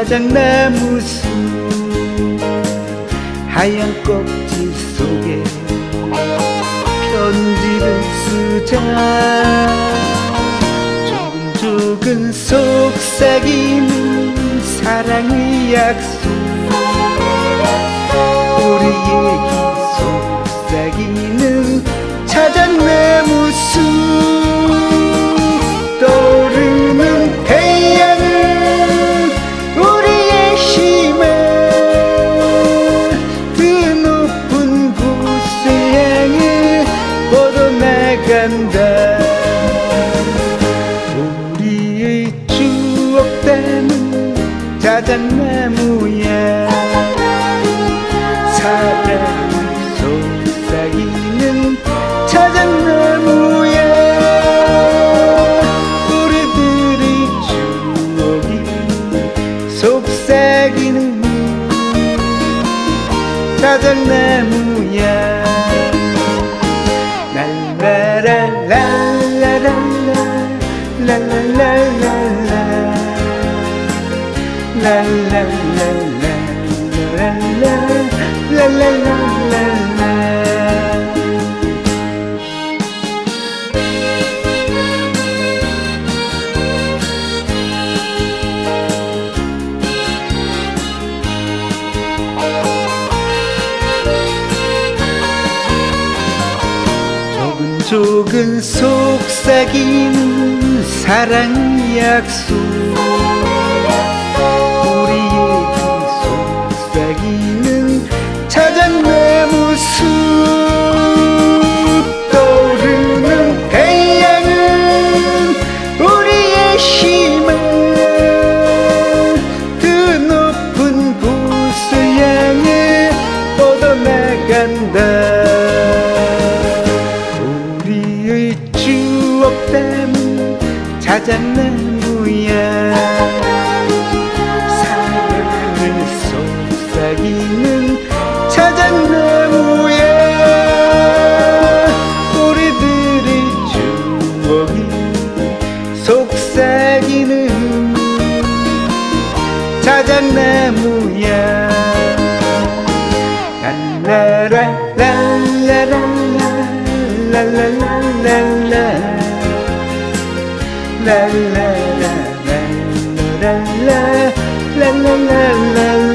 숲 자작나무 숲 하얀 껍질 속에 편지를 쓰자. 조근조근 속삭이는 사랑의 약속 자작나무야 사랑을 속삭이는 자작나무야 우리들의 추억이 속삭이는 자작나무야 랄라랄라 랄라랄라 랄라랄라. 조근조근 속삭이는 사랑 약속 숲 떠오르는 태양은 우리의 힘을 그 높은 곳을 향해 뻗어나간다. 우리의 추억 담은 자작나무야. 사랑을 속삭이는 자작나무야. 랄라라 랄라라 랄라라라 랄라라 랄라라 랄라라.